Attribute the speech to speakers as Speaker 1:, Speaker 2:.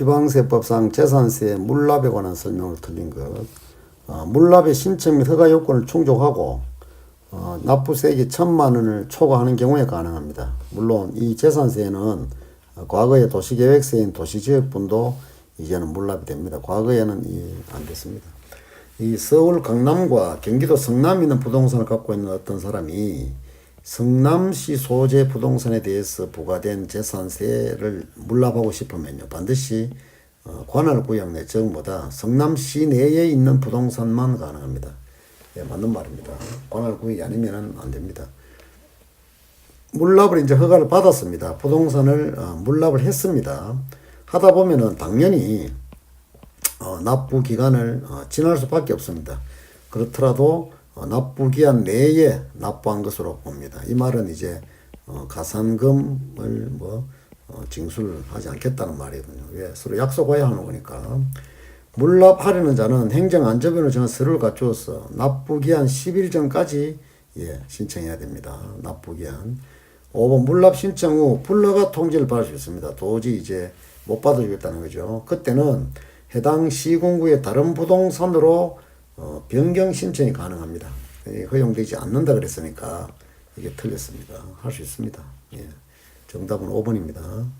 Speaker 1: 지방세법상 재산세 물납에 관한 설명을 틀린 것. 어, 물납의 신청 및 허가 요건을 충족하고 어, 납부세액이 천만 원을 초과하는 경우에 가능합니다. 물론 이 재산세는 어, 과거의 도시계획세인 도시지역분도 이제는 물납이 됩니다. 과거에는 이, 안 됐습니다. 이 서울 강남과 경기도 성남에 있는 부동산을 갖고 있는 어떤 사람이 성남시 소재 부동산에 대해서 부과된 재산세를 물납하고 싶으면요 반드시 어, 관할 구역 내 지역보다 성남시 내에 있는 부동산만 가능합니다. 예, 맞는 말입니다. 관할 구역이 아니면은 안 됩니다. 물납을 이제 허가를 받았습니다. 부동산을 어, 물납을 했습니다. 하다 보면은 당연히 어, 납부 기간을 어, 지날 수밖에 없습니다. 그렇더라도 어, 납부 기한 내에 납부한 것으로 봅니다. 이 말은 이제 어, 가산금을 뭐 어, 징수를 하지 않겠다는 말이거든요. 왜 서로 약속해야 하는 거니까. 물납하려는 자는 행정안전변을 정한 서류를 갖추어서 납부기한 10일 전까지 예, 신청해야 됩니다. 납부기한. 5번 물납 신청 후 불허가 통지를 받을 수 있습니다. 도저히 이제 못 받아주겠다는 거죠. 그때는 해당 시군구의 다른 부동산으로 어, 변경 신청이 가능합니다. 예, 허용되지 않는다 그랬으니까 이게 틀렸습니다. 할 수 있습니다. 예. 정답은 5번입니다.